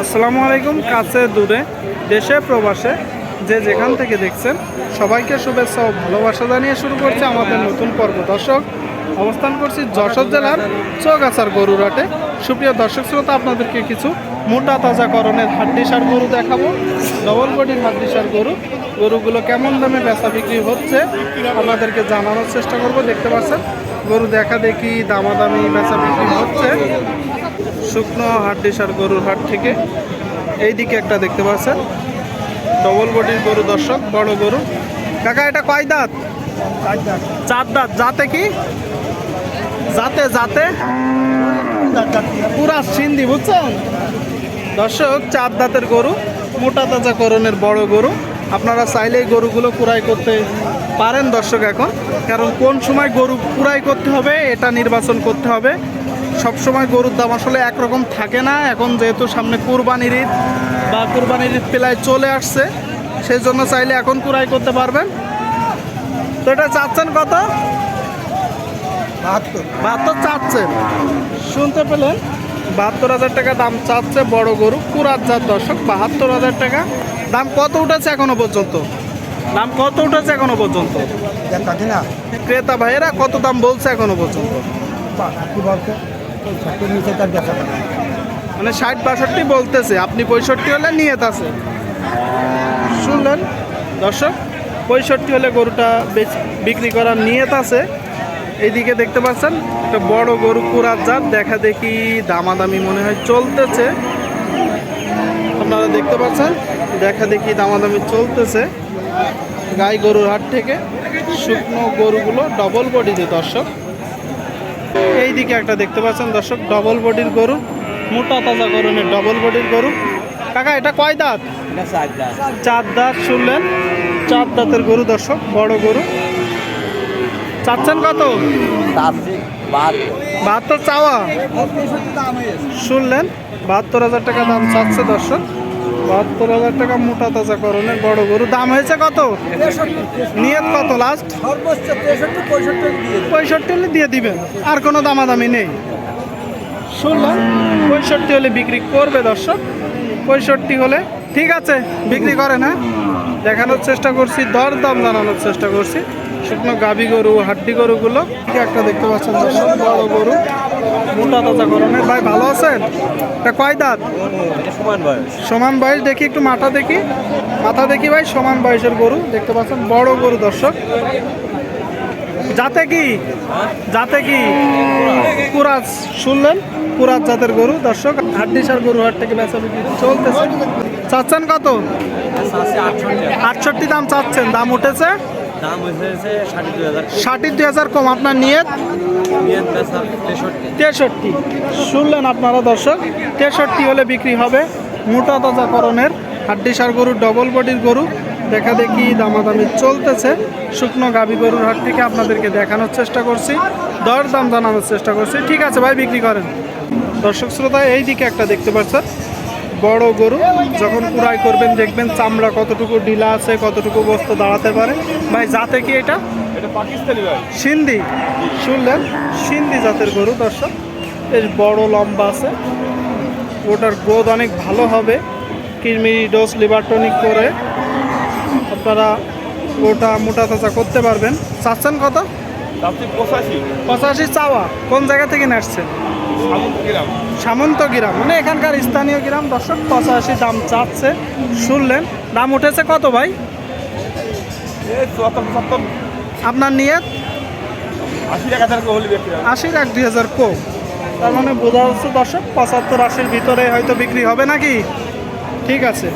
আসসালামু আলাইকুম, কাছে, দূরে, দেশে, প্রবাসে, যে যেখান থেকে দেখছেন, সবাইকে শুভেচ্ছা ও ভালোবাসা জানিয়ে শুরু করছে আমাদের নতুন পর্ব। দর্শক, অবস্থান করছি যশোর জেলার চৌগাছার গরুরাটে সুপ্রিয় দর্শক শ্রোতা, আপনাদেরকে কিছু মোটা, তাজা করণের হাড্ডিসার গরু দেখাবো। ডবল বডির হাড্ডিসার গরু। গরুগুলো কেমন দামে বেচা বিক্রি হচ্ছে আপনাদেরকে জানানোর চেষ্টা করব, দেখতে পাচ্ছেন। গরু দেখা দেখি দামাদামি বেচা বিক্রি হচ্ছে। শুকনো হাড্ডিসার গরুর হাট থেকে। এই দিকে একটা দেখতে পাচ্ছেন। ডবল বডির গরু দর্শক, বড় গরু। কাকা, এটা কয় দাঁত? চার দাঁত। যাতে কি? যাতে যাতে পুরা সিন্ধি, বুঝছেন? দর্শক, চার দাঁতের গরু, মোটা তাজা করণের বড় গরু। আপনারা চাইলেই গরুগুলো কুড়াই করতে পারেন দর্শক এখন। কারণ কোন সময় গরু কুড়াই করতে হবে এটা নির্বাচন করতে হবে। সব সময় গরুর দাম আসলে একরকম থাকে না। এখন যেহেতু সামনে কুরবানির ঈদ বা কুরবানির ঈদ পেলায় চলে আসছে সেই জন্য চাইলে এখন কুড়াই করতে পারবেন। তো এটা চাচ্ছেন কত? বাহাত্তর। বাহাত্তর চাচ্ছেন। শুনতে পেলেন? বাহাত্তর হাজার টাকা দাম চাচ্ছে বড় গরু কুরাত জাত দর্শক বাহাত্তর হাজার টাকা। দাম কত উঠেছে এখনও পর্যন্ত? দাম কত উঠেছে এখনও পর্যন্ত? ক্রেতা ভাইয়েরা কত দাম বলছে এখনও পর্যন্ত? মানে ষাট বাষট্টি বলতেছে আপনি পঁয়ষট্টি হলে নিয়ে আছে শুনলেন? দর্শক পঁয়ষট্টি হলে গরুটা বিক্রি করার নিয়ত আছে। এইদিকে দেখতে পাচ্ছেন একটা বড় গরু কুরাত জাত দেখা দেখি দামাদামি মনে হয় চলতেছে। আপনারা দেখতে পাচ্ছেন দেখা দেখি দামাদামি চলতেছে। গাই গরুর হাট থেকে শুকনো গরুগুলো ডবল বডিতে দর্শক। এই দিকে একটা দেখতে পাচ্ছেন দর্শক ডবল বডির গরু মোটা তাজা গরনের ডবল বডির গরু। কাকা এটা কয় দাঁত। চার দাঁত শুনলেন চার দাঁতের গরু দর্শক বড় গরু। চাচ্ছেন কত? বাহাত্তর চাওয়া। শুনলেন? বাহাত্তর হাজার টাকা দাম চাচ্ছে দর্শক। বাহাত্তর হাজার টাকা মোটা তাজা করণের বড় গরু। দাম হয়েছে কত? নিয়ত কত লাস্ট পঁয়ষট্টি হলে দিয়ে দিবেন। আর কোনো দামাদামি নেই। শুনলাম পঁয়ষট্টি হলে বিক্রি করবে দর্শক। পঁয়ষট্টি হলে ঠিক আছে বিক্রি করে না দেখানোর চেষ্টা করছি দর দাম জানানোর চেষ্টা করছি। শুকনো গাভী গরু হাড্ডি গরুগুলো একটা দেখতে পাচ্ছেন বড় গরু মোটা তাজা গরমের ভাই ভালো আছেন? এটা কয় দাঁত? সমান বয়স। সমান বয়স দেখি একটু মাথা দেখি। মাথা দেখি ভাই সমান বয়সের গরু দেখতে পাচ্ছেন বড় গরু দর্শক। যাতে কি? যাতে কি? কুরাজ শুনলেন? কুরাজ জাতের গরু দর্শক। হাড্ডিসার গরু হাট থেকে বেচা বিক্রি চলতেছে। চাচ্ছেন কত? আটষট্টি দাম চাচ্ছেন। দাম উঠেছে? হাজার কম। আপনার তেষট্টি। শুনলেন আপনারা দর্শক, তেষট্টি হলে বিক্রি হবে মোটা হাড্ডিসার ডবল বডির গরু। দেখি দামাদামি চলতেছে। শুকনো গাভী গরুর হাট থেকে আপনাদেরকে দেখানোর চেষ্টা করছি দর দাম জানানোর চেষ্টা করছি। ঠিক আছে ভাই, বিক্রি করেন। দর্শক শ্রোতা এই দিকে একটা দেখতে পাচ্ছেন। বড় গরু যখন কুড়াই করবেন দেখবেন চামড়া কতটুকু ঢিলা আছে কতটুকু বস্তু দাঁড়াতে পারে। ভাই যাতে কি এটা? এটা পাকিস্তানি ভাই। সিন্ধি। শুনলেন? সিন্ধি জাতের গরু দর্শক। বেশ বড় লম্বা আছে। ওটার গ্রোথ অনেক ভালো হবে। কিরমি ডোজ লিভার টনিক করে আপনারা ওটা মোটা তাজা করতে পারবেন। চাচ্ছেন আপনি পঁচাশি। পঁচাশি চাওয়া। কোন জায়গা থেকে আসছেন? সামন্ত গ্রাম। সামন্ত গ্রাম। মানে এখানকার স্থানীয় গ্রাম। দর্শক পঁচাশি দাম চাচ্ছে। শুনলেন। দাম উঠেছে কত ভাই? আপনার নিয়ে আশি আশির এক দুই হাজার কো তার মানে বোঝা যাচ্ছে দর্শক পঁচাত্তর আশির ভিতরে হয়তো বিক্রি হবে নাকি? ঠিক আছে।